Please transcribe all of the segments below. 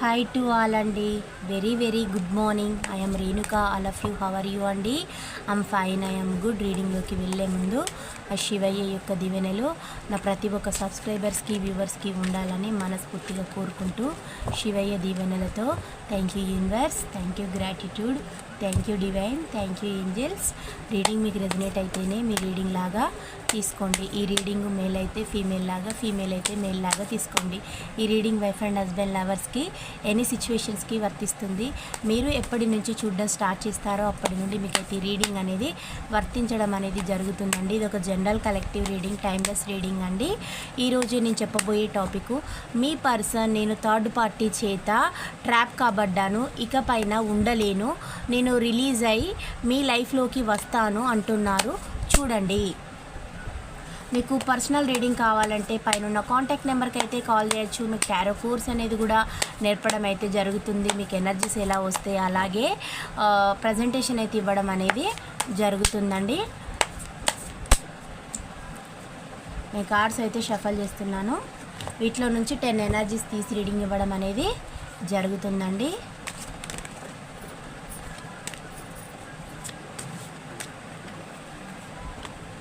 Hi to all అండి. Very very good morning I'm Renuka all of you how are you అండి? I'm fine I'm good రీడింగ్లోకి వెళ్ళే ముందు ఆ శివయ్య యొక్క దివెనలు నా ప్రతి ఒక్క సబ్స్క్రైబర్స్కి వ్యూవర్స్కి ఉండాలని మనస్ఫూర్తిగా కోరుకుంటూ శివయ్య దీవెనలతో thank you universe thank you gratitude thank you divine thank you angels. Reading మీకు రెజినేట్ అయితేనే మీ రీడింగ్ లాగా తీసుకోండి. ఈ రీడింగ్ మేల్ అయితే ఫీమేల్ లాగా ఫీమేల్ అయితే మేల్ లాగా తీసుకోండి. ఈ రీడింగ్ వైఫ్ అండ్ హస్బెండ్ లవర్స్కి ఎనీ సిచ్యువేషన్స్కి వర్తిస్తుంది. మీరు ఎప్పటి నుంచి చూడడం స్టార్ట్ చేస్తారో అప్పటి నుండి మీకు అయితే రీడింగ్ అనేది వర్తించడం అనేది జరుగుతుందండి. ఇది ఒక general collective reading timeless reading అండి. ఈరోజు నేను చెప్పబోయే టాపిక్ మీ పర్సన్ నేను థర్డ్ పార్టీ చేత ట్రాప్ కాబడ్డాను ఇక పైన ఉండలేను నేను రిలీజ్ అయి మీ లైఫ్లోకి వస్తాను అంటున్నారు. చూడండి. మీకు పర్సనల్ రీడింగ్ కావాలంటే పైన ఉన్న కాంటాక్ట్ నెంబర్కి అయితే కాల్ చేయొచ్చు. మీకు టారో కోర్స్ అనేది కూడా నేర్పడం అయితే జరుగుతుంది. మీకు ఎనర్జీస్ ఎలా వస్తాయి అలాగే ప్రజెంటేషన్ అయితే ఇవ్వడం అనేది జరుగుతుందండి. నేను కార్డ్స్ అయితే షఫల్ చేస్తున్నాను. వీటిలో నుంచి టెన్ ఎనర్జీస్ తీసి రీడింగ్ ఇవ్వడం అనేది జరుగుతుందండి.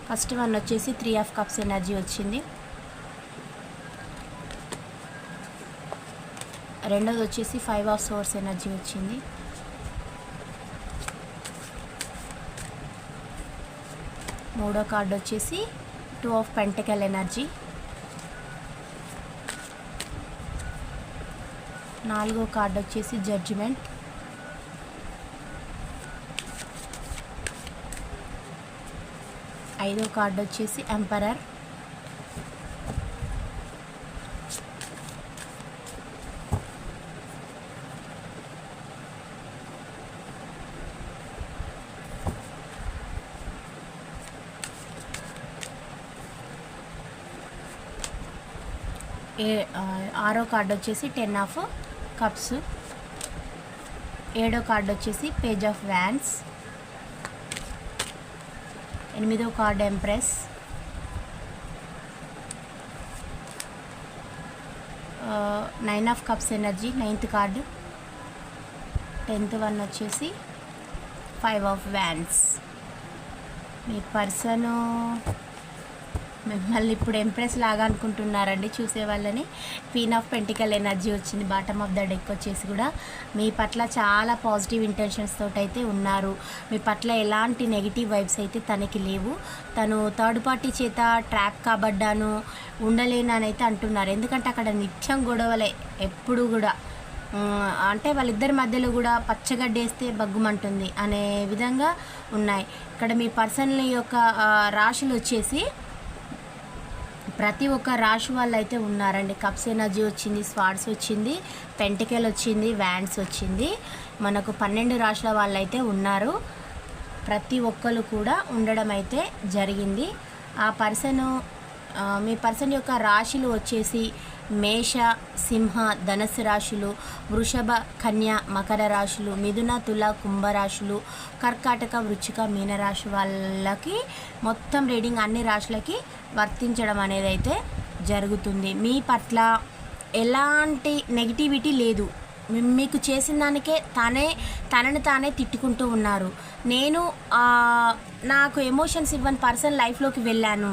ఫస్ట్ వన్ వచ్చేసి త్రీ ఆఫ్ కప్స్ ఎనర్జీ వచ్చింది. రెండోది వచ్చేసి ఫైవ్ ఆఫ్ సోర్స్ ఎనర్జీ వచ్చింది. మూడో కార్డు వచ్చేసి టూ ఆఫ్ పెంటకల్ ఎనర్జీ నాలుగో కార్డు వచ్చేసి జడ్జిమెంట్ ఐదో కార్డు వచ్చేసి ఎంపరర్ ఏ ఆరో కార్డు వచ్చేసి టెన్ ఆఫ్ కప్స్. ఏడో కార్డు వచ్చేసి పేజ్ ఆఫ్ వ్యాన్స్. ఎనిమిదో card empress. Nine of cups energy ninth card. Tenth one వచ్చేసి ఫైవ్ ఆఫ్ వ్యాన్స్. మీ పర్సను మిమ్మల్ని ఇప్పుడు ఎంప్రెస్ లాగా అనుకుంటున్నారండి చూసే వాళ్ళని. క్వీన్ ఆఫ్ పెంటికల్ ఎనర్జీ వచ్చింది బాటమ్ ఆఫ్ ద డెక్ వచ్చేసి కూడా. మీ పట్ల చాలా పాజిటివ్ ఇంటెన్షన్స్ అయితే ఉన్నారు. మీ పట్ల ఎలాంటి నెగిటివ్ వైబ్స్ అయితే తనకి లేవు. తను థర్డ్ పార్టీ చేత ట్రాప్ కాబడ్డాను ఉండలేననైతే అంటున్నారు. ఎందుకంటే అక్కడ నిత్యం గొడవలే ఎప్పుడు కూడా. అంటే వాళ్ళిద్దరి మధ్యలో కూడా పచ్చగడ్డేస్తే బగ్గుమంటుంది అనే విధంగా ఉన్నాయి. ఇక్కడ మీ పర్సన్ యొక్క రాశులు వచ్చేసి ప్రతి ఒక్క రాశి వాళ్ళు అయితే ఉన్నారండి. కప్స్ ఎనర్జీ వచ్చింది స్వాడ్స్ వచ్చింది పెంటికల్ వచ్చింది వ్యాన్స్ వచ్చింది. మనకు పన్నెండు రాశుల వాళ్ళు అయితే ఉన్నారు. ప్రతి ఒక్కరు కూడా ఉండడం అయితే జరిగింది. ఆ పర్సన్ మీ పర్సన్ యొక్క రాశులు వచ్చేసి మేష సింహ ధనస్సు రాశులు వృషభ కన్య మకర రాశులు మిథున తుల కుంభరాశులు కర్కాటక వృచ్చిక మీనరాశి వాళ్ళకి మొత్తం రీడింగ్ అన్ని రాశులకి వర్తించడం అనేది అయితే జరుగుతుంది. మీ పట్ల ఎలాంటి నెగిటివిటీ లేదు. మీకు చేసిన దానికే తానే తనని తానే తిట్టుకుంటూ ఉన్నారు. నేను నాకు ఎమోషన్స్ ఇవ్వని పర్సన్ లైఫ్లోకి వెళ్ళాను.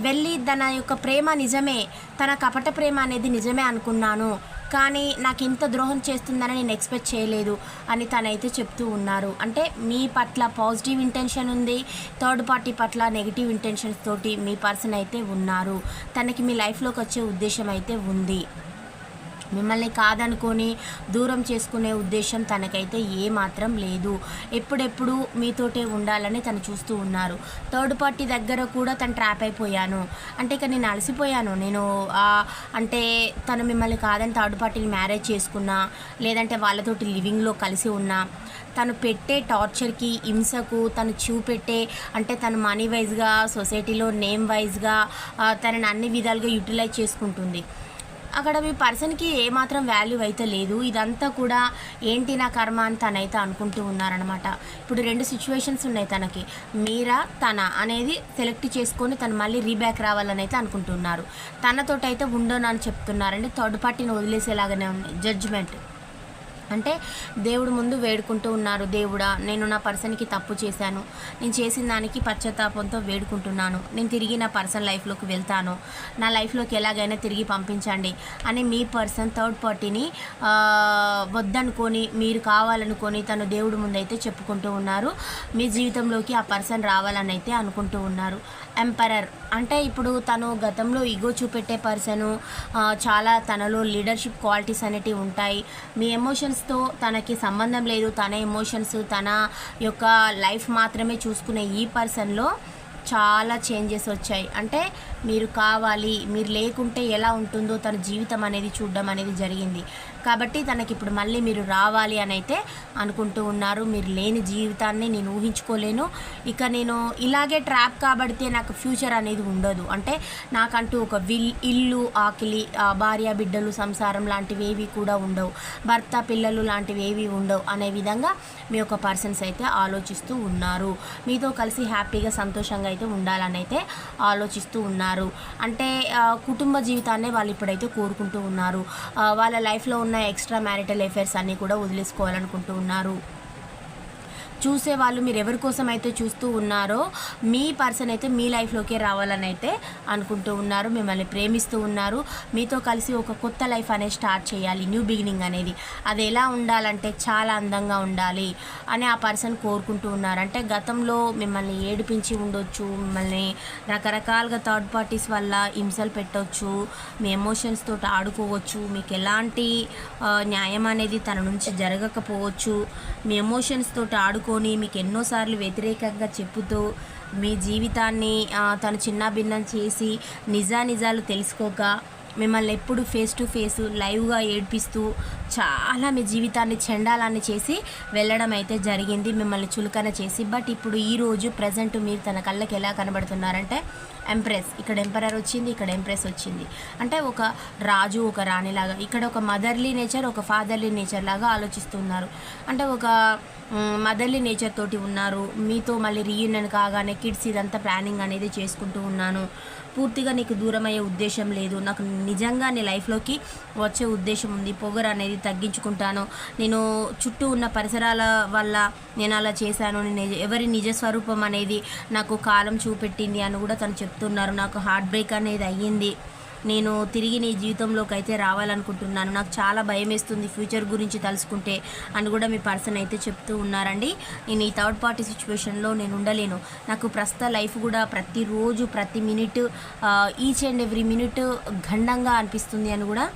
వెళ్ళి తన యొక్క ప్రేమ నిజమే తన కపట ప్రేమ అనేది నిజమే అనుకున్నాను. కానీ నాకు ఇంత ద్రోహం చేస్తుందని నేను ఎక్స్పెక్ట్ చేయలేదు అని తనైతే చెప్తూ ఉన్నారు. అంటే మీ పట్ల పాజిటివ్ ఇంటెన్షన్ ఉంది థర్డ్ పార్టీ పట్ల నెగిటివ్ ఇంటెన్షన్స్ తోటి మీ పర్సన్ అయితే ఉన్నారు. తనకి మీ లైఫ్లోకి వచ్చే ఉద్దేశం అయితే ఉంది. మిమ్మల్ని కాదనుకొని దూరం చేసుకునే ఉద్దేశం తనకైతే ఏమాత్రం లేదు. ఎప్పుడెప్పుడు మీతోటే ఉండాలని తను చూస్తూ ఉన్నారు. థర్డ్ పార్టీ దగ్గర కూడా తను ట్రాప్ అయిపోయాను. అంటే ఇక నేను అలసిపోయాను. నేను అంటే తను మిమ్మల్ని కాదని థర్డ్ పార్టీని మ్యారేజ్ చేసుకున్నా లేదంటే వాళ్ళతోటి లివింగ్లో కలిసి ఉన్నా తను పెట్టే టార్చర్కి హింసకు తను చూపెట్టే అంటే తను మనీ వైజ్గా సొసైటీలో నేమ్ వైజ్గా తనని అన్ని విధాలుగా యూటిలైజ్ చేసుకుంటుంది. అక్కడ మీ పర్సన్కి ఏమాత్రం వాల్యూ అయితే లేదు. ఇదంతా కూడా ఏంటి నా కర్మ అని తనైతే అనుకుంటూ ఉన్నారనమాట ఇప్పుడు రెండు సిచ్యువేషన్స్ ఉన్నాయి తనకి. మీరా తన అనేది సెలెక్ట్ చేసుకొని తను మళ్ళీ రీబ్యాక్ రావాలని అయితే అనుకుంటున్నారు. తనతోటి అయితే ఉండను అని చెప్తున్నారండి. థర్డ్ పార్టీని వదిలేసేలాగానే ఉంది. జడ్జిమెంట్. అంటే దేవుడు ముందు వేడుకుంటూ ఉన్నారు దేవుడా నేను నా పర్సన్కి తప్పు చేశాను. నేను చేసిన దానికి పశ్చాత్తాపంతో వేడుకుంటున్నాను. నేను తిరిగి నా పర్సన్ లైఫ్లోకి వెళ్తాను. నా లైఫ్లోకి ఎలాగైనా తిరిగి పంపించండి అని మీ పర్సన్ థర్డ్ పార్టీని వద్దనుకొని మీరు కావాలనుకొని తను దేవుడు అయితే చెప్పుకుంటూ ఉన్నారు. మీ జీవితంలోకి ఆ పర్సన్ రావాలని అయితే అనుకుంటూ ఉన్నారు. ఎంపరర్ అంటే ఇప్పుడు తను గతంలో ఇగో చూపెట్టే పర్సను చాలా తనలో లీడర్షిప్ క్వాలిటీస్ అనేటివి ఉంటాయి. మీ ఎమోషన్స్ ఎమోషన్స్తో తనకి సంబంధం లేదు తన ఎమోషన్స్ తన యొక్క లైఫ్ మాత్రమే చూసుకునే ఈ పర్సన్లో చాలా చేంజెస్ వచ్చాయి. అంటే మీరు కావాలి మీరు లేకుంటే ఎలా ఉంటుందో తన జీవితం అనేది చూడడం అనేది జరిగింది. కాబట్టి తనకి ఇప్పుడు మళ్ళీ మీరు రావాలి అని అయితే అనుకుంటూ ఉన్నారు. మీరు లేని జీవితాన్ని నేను ఊహించుకోలేను. ఇక నేను ఇలాగే ట్రాప్ కాబడితే నాకు ఫ్యూచర్ అనేది ఉండదు. అంటే నాకంటూ ఒక విల్ ఇల్లు ఆకిలి భార్య బిడ్డలు సంసారం లాంటివి ఏవి కూడా ఉండవు. భర్త పిల్లలు లాంటివి ఏవి ఉండవు అనే విధంగా మీ యొక్క పర్సన్స్ అయితే ఆలోచిస్తూ ఉన్నారు. మీతో కలిసి హ్యాపీగా సంతోషంగా అయితే ఉండాలని అయితే ఆలోచిస్తూ ఉన్నారు అంటే కుటుంబ జీవితాన్ని వాళ్ళు ఇప్పుడైతే కోరుకుంటూ ఉన్నారు. వాళ్ళ లైఫ్లో ఉన్న ఎక్స్ట్రా మ్యారిటల్ అఫైర్స్ అన్నీ కూడా వదిలేసుకోవాలనుకుంటూ ఉన్నారు. చూసే వాళ్ళు మీరు ఎవరి కోసం అయితే చూస్తూ ఉన్నారో మీ పర్సన్ అయితే మీ లైఫ్లోకే రావాలని అయితే అనుకుంటూ ఉన్నారు. మిమ్మల్ని ప్రేమిస్తూ ఉన్నారు. మీతో కలిసి ఒక కొత్త లైఫ్ అనేది స్టార్ట్ చేయాలి. న్యూ బిగినింగ్ అనేది. అది ఎలా ఉండాలంటే చాలా అందంగా ఉండాలి అని ఆ పర్సన్ కోరుకుంటూ ఉన్నారు. అంటే గతంలో మిమ్మల్ని ఏడిపించి ఉండొచ్చు మిమ్మల్ని రకరకాలుగా థర్డ్ పార్టీస్ వల్ల హింసలు పెట్టవచ్చు మీ ఎమోషన్స్ తోటి ఆడుకోవచ్చు మీకు ఎలాంటి న్యాయం అనేది తన నుంచి జరగకపోవచ్చు మీ ఎమోషన్స్ తోటి ఆడుకొని మీకు ఎన్నోసార్లు వ్యతిరేకంగా చెప్పుతూ మీ జీవితాన్ని తను చిన్నాభిన్నం చేసి చేసి నిజానిజాలు తెలుసుకోక మిమ్మల్ని ఎప్పుడు ఫేస్ టు ఫేస్ లైవ్గా ఏడ్పిస్తూ చాలా మీ జీవితాన్ని చెండాలాన్ని చేసి వెళ్ళడం అయితే జరిగింది మిమ్మల్ని చులకన చేసి. బట్ ఇప్పుడు ఈరోజు ప్రజెంట్ మీరు తన కళ్ళకి ఎలా కనబడుతున్నారంటే ఎంప్రెస్ ఇక్కడ ఎంపరర్ వచ్చింది ఇక్కడ ఎంప్రెస్ వచ్చింది. అంటే ఒక రాజు ఒక రాణిలాగా ఇక్కడ ఒక మదర్లీ నేచర్ ఒక ఫాదర్లీ నేచర్ లాగా ఆలోచిస్తున్నారు. అంటే ఒక మదర్లీ నేచర్ తోటి ఉన్నారు. మీతో మళ్ళీ రీయూనియన్ కాగానే కిడ్స్ ఇదంతా ప్లానింగ్ అనేది చేసుకుంటూ ఉన్నాను. పూర్తిగా నీకు దూరం అయ్యే ఉద్దేశం లేదు. నాకు నిజంగా నీ లైఫ్లోకి వచ్చే ఉద్దేశం ఉంది. పొగర అనేది తగ్గించుకుంటాను. నేను చుట్టూ ఉన్న పరిసరాల వల్ల నేను అలా చేశాను. నేను ఎవరి నిజ స్వరూపం అనేది నాకు కాలం చూపెట్టింది అని కూడా తను చెప్తున్నారు. నాకు హార్ట్ బ్రేక్ అనేది అయ్యింది. నేను తిరిగి నీ జీవితంలోకి అయితే రావాలనుకుంటున్నాను. నాకు చాలా భయం వేస్తుంది ఫ్యూచర్ గురించి తలుసుకుంటే అని కూడా మీ పర్సన్ అయితే చెప్తూ ఉన్నారండి. నేను ఈ థర్డ్ పార్టీ సిచ్యువేషన్లో నేను ఉండలేను. నాకు ప్రస్తుత లైఫ్ కూడా ప్రతిరోజు ప్రతి minute each and every minute గండంగా అనిపిస్తుంది అని కూడా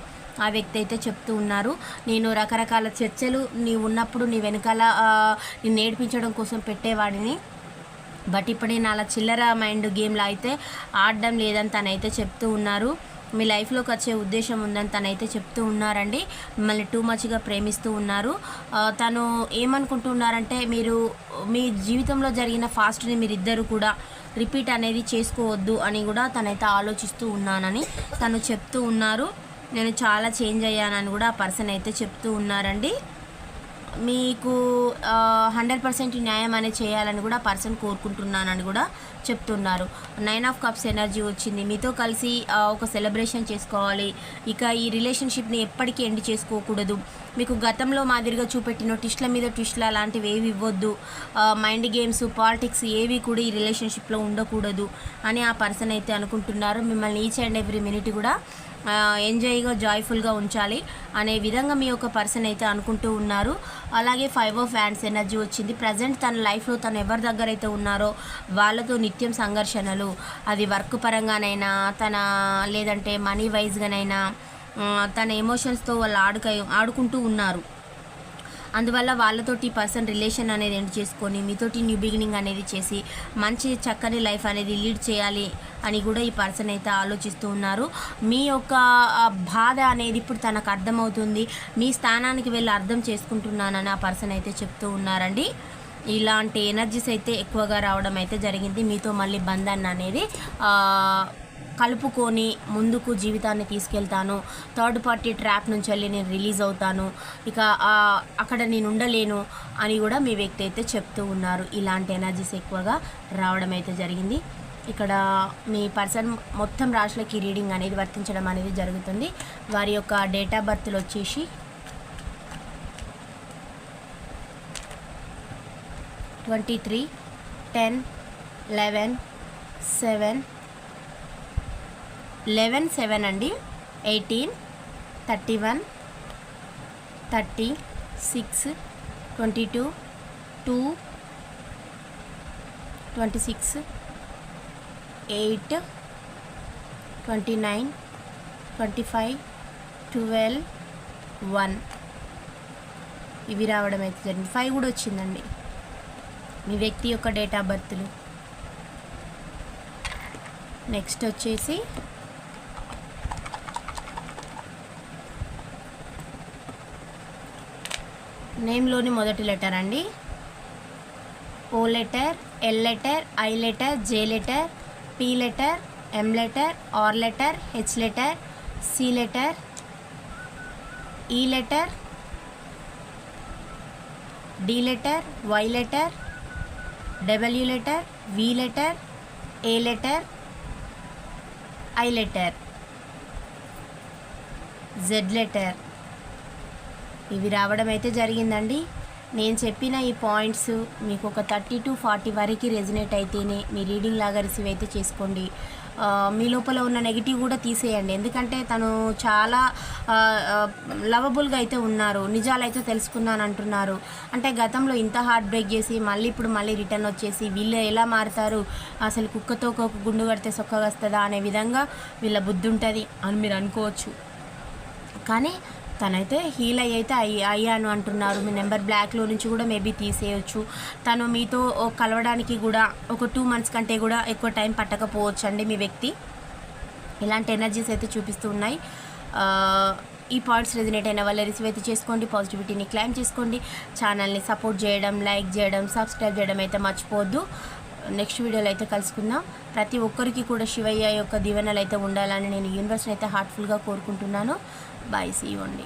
ఆ వ్యక్తి అయితే చెప్తూ ఉన్నారు. నేను రకరకాల చర్చలు నీ ఉన్నప్పుడు నీ వెనకాల నేను నేర్పించడం కోసం పెట్టేవాడిని. బట్ ఇప్పుడు నేను అలా చిల్లర మైండ్ గేమ్లో అయితే ఆడడం లేదని తనైతే చెప్తూ ఉన్నారు. మీ లైఫ్లోకి వచ్చే ఉద్దేశం ఉందని తనైతే చెప్తూ ఉన్నారండి. మిమ్మల్ని టూ మచ్గా ప్రేమిస్తూ ఉన్నారు. తను ఏమనుకుంటున్నారంటే మీరు మీ జీవితంలో జరిగిన ఫాస్ట్ని మీరిద్దరు కూడా రిపీట్ అనేది చేసుకోవద్దు అని కూడా తనైతే ఆలోచిస్తూ ఉన్నానని తను చెప్తూ ఉన్నారు. నేను చాలా చేంజ్ అయ్యానని కూడా ఆ పర్సన్ అయితే చెప్తూ ఉన్నారండి. మీకు హండ్రెడ్ పర్సెంట్ న్యాయం అనేది చేయాలని కూడా పర్సన్ కోరుకుంటున్నానని కూడా చెప్తున్నారు. నైన్ ఆఫ్ కప్స్ ఎనర్జీ వచ్చింది. మీతో కలిసి ఒక సెలబ్రేషన్ చేసుకోవాలి. ఇక ఈ రిలేషన్షిప్ని ఎప్పటికీ ఎండ్ చేసుకోకూడదు. మీకు గతంలో మాదిరిగా చూపెట్టిన ట్విస్ట్ల మీద ట్విస్ట్ల లాంటివి ఏవి ఇవ్వద్దు. మైండ్ గేమ్స్ పాలిటిక్స్ ఏవి కూడా ఈ రిలేషన్షిప్లో ఉండకూడదు అని ఆ పర్సన్ అయితే అనుకుంటున్నారు. మిమ్మల్ని ఈచ్ అండ్ ఎవ్రీ మినిట్ కూడా ఎంజాయ్గా జాయ్ఫుల్గా ఉంచాలి అనే విధంగా మీ యొక్క పర్సన్ అయితే అనుకుంటూ ఉన్నారు. అలాగే ఫైవ్ ఆఫ్ హ్యాండ్స్ ఎనర్జీ వచ్చింది. ప్రజెంట్ తన లైఫ్లో తను ఎవరి దగ్గర అయితే ఉన్నారో వాళ్ళతో నిత్యం సంఘర్షణలు అది వర్క్ పరంగానైనా తన లేదంటే మనీ వైజ్గానైనా తన ఎమోషన్స్తో వాళ్ళు ఆడుక ఆడుకుంటూ ఉన్నారు. అందువల్ల వాళ్ళతోటి పర్సన్ రిలేషన్ అనేది ఎండ్ చేసుకొని మీతోటి న్యూ బిగినింగ్ అనేది చేసి మంచి చక్కని లైఫ్ అనేది లీడ్ చేయాలి అని కూడా ఈ పర్సన్ అయితే ఆలోచిస్తూ ఉన్నారు. మీ యొక్క బాధ అనేది ఇప్పుడు తనకు అర్థమవుతుంది. మీ స్థానానికి వెళ్ళి అర్థం చేసుకుంటున్నానని ఆ పర్సన్ అయితే చెప్తూ ఉన్నారండి. ఇలాంటి ఎనర్జీస్ అయితే ఎక్కువగా రావడం అయితే జరిగింది. మీతో మళ్ళీ బంధాన్ని అనేది కలుపుకొని ముందుకు జీవితాన్ని తీసుకెళ్తాను. థర్డ్ పార్టీ ట్రాప్ నుంచి వెళ్ళి నేను రిలీజ్ అవుతాను. ఇక అక్కడ నేను ఉండలేను అని కూడా మీ వ్యక్తి అయితే చెప్తూ ఉన్నారు. ఇలాంటి ఎనర్జీస్ ఎక్కువగా రావడం అయితే జరిగింది. ఇక్కడ మీ పర్సన్ మొత్తం రాశులకి రీడింగ్ అనేది వర్తించడం అనేది జరుగుతుంది. వారి యొక్క డేట్ ఆఫ్ బర్త్లు వచ్చేసి twenty three ten eleven seven eleven seven అండి. Eighteen thirty one thirty six twenty two two twenty six eight twenty nine twenty five twelve one. ఇవి రావడం అయితే జరిగింది. ఫైవ్ కూడా వచ్చిందండి. మీ వ్యక్తి యొక్క డేట్ ఆఫ్ బర్త్లు. నెక్స్ట్ వచ్చేసి నేమ్లోని మొదటి లెటర్ అండి. O letter L letter I letter J letter P letter M letter R letter H letter C letter E letter D letter Y letter W letter V letter A letter I letter Z letter ఇవి రావడం అయితే జరిగిందండి. నేను చెప్పిన ఈ points మీకు ఒక thirty to forty వరకు రెజినేట్ అయితేనే మీ రీడింగ్ లాగా రిసీవ్ అయితే చేసుకోండి. మీ లోపల ఉన్న నెగిటివ్ కూడా తీసేయండి. ఎందుకంటే తను చాలా లవబుల్గా అయితే ఉన్నారు. నిజాలు అయితే తెలుసుకున్నాను అంటున్నారు అంటే గతంలో ఇంత హార్ట్ బ్రేక్ చేసి మళ్ళీ ఇప్పుడు మళ్ళీ రిటర్న్ వచ్చేసి వీళ్ళు ఎలా మారుతారు? అసలు కుక్కతో ఒక గుండు కడితే సొక్కగా వస్తుందా అనే విధంగా వీళ్ళ బుద్ధి ఉంటుంది అని మీరు అనుకోవచ్చు. కానీ తనైతే హీల్ అయ్యి అయితే అయ్యి అయ్యాను అంటున్నారు. మీ నెంబర్ బ్లాక్లో నుంచి కూడా మేబీ తీసేయొచ్చు. తను మీతో కలవడానికి కూడా ఒక టూ మంత్స్ కంటే కూడా ఎక్కువ టైం పట్టకపోవచ్చు అండి మీ వ్యక్తి. ఇలాంటి ఎనర్జీస్ అయితే చూపిస్తూ ఉన్నాయి. ఈ పాయింట్స్ రెజినేట్ అయిన వాళ్ళ రిసీవ్ అయితే చేసుకోండి. పాజిటివిటీని క్లైమ్ చేసుకోండి. ఛానల్ని సపోర్ట్ చేయడం లైక్ చేయడం సబ్స్క్రైబ్ చేయడం అయితే మర్చిపోవద్దు. నెక్స్ట్ వీడియోలో అయితే కలుసుకుందాం. ప్రతి ఒక్కరికి కూడా శివయ్య యొక్క దీవెనలు అయితే ఉండాలని నేను యూనివర్స్ని అయితే హార్ట్ఫుల్గా కోరుకుంటున్నాను. బాయ్ సీ అండి